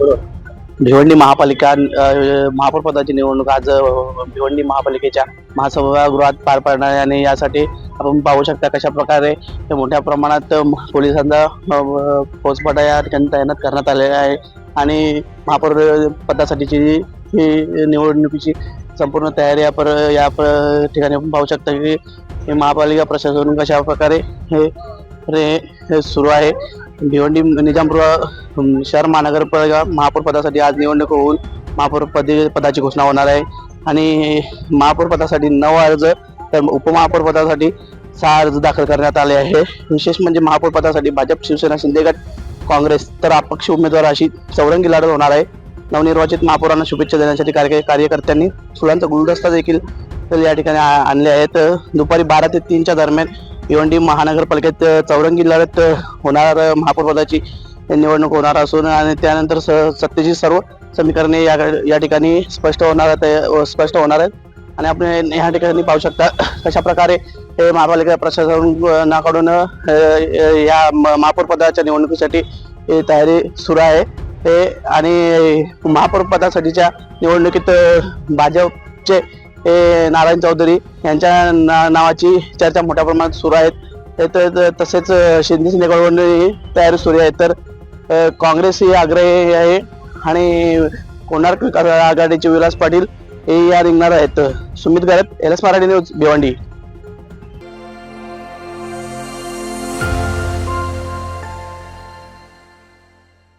भिवंडी महापालिका महापौरपदाची महापौर पदाची निवडणूक आज भिवंडी महापालिकेच्या महासभागृहात पार पडणार आहे आणि यासाठी आपण पाहू शकता कशा प्रकारे मोठ्या प्रमाणात पोलिसांचा अ, या ठिकाणी तैनात करण्यात आलेला आहे. आणि महापौर पदासाठीची ही निवडणुकीची संपूर्ण तयारी या पर या ठिकाणी आपण पाहू शकता की महापालिका प्रशासन कशा प्रकारे हे हे हे सुरू आहे. भिवंडी निजामपूर शहर महानगरपालिका महापौर पदासाठी आज निवडणूक होऊन महापौर पदे पदाची घोषणा होणार आहे. आणि महापौर पदासाठी नऊ अर्ज तर उपमहापौर पदासाठी सहा अर्ज दाखल करण्यात आले आहे. विशेष म्हणजे महापौर पदासाठी भाजप शिवसेना शिंदेगट काँग्रेस तर अपक्ष उमेदवार अशी चौरंगी लढत होणार आहे. नवनिर्वाचित महापौरांना शुभेच्छा देण्यासाठी कार्य कार्यकर्त्यांनी फुलांचा गुलदस्ता देखील या ठिकाणी आ- आणले आहेत. दुपारी बारा ते तीनच्या दरम्यान भिवंडी महानगरपालिकेत चौरंगी लढत होणार महापौरपदाची निवडणूक होणार असून आणि त्यानंतर स- सत्तेची सर्व समीकरणे या या ठिकाणी स्पष्ट होणार स्पष्ट होणार आहेत. आणि आपण या ठिकाणी पाहू शकता कशा प्रकारे हे महापालिका प्रशासनाकडून या म- महापौर पदाच्या निवडणुकीसाठी तयारी सुरू आहे. हे आणि महापौर पदासाठीच्या निवडणुकीत भाजपचे हे नारायण चौधरी यांच्या ना- नावाची चर्चा मोठ्या प्रमाणात सुरू आहेत. हे तसेच अ, शिंदे सेनेकडून ही तयारी सुरू आहे. तर काँग्रेस ही आग्रही आहे आणि कोणार्क आघाडीचे विलास पाटील हे या रिंगणार आहेत. Sumit Garat L S Marathi news Bhiwandi.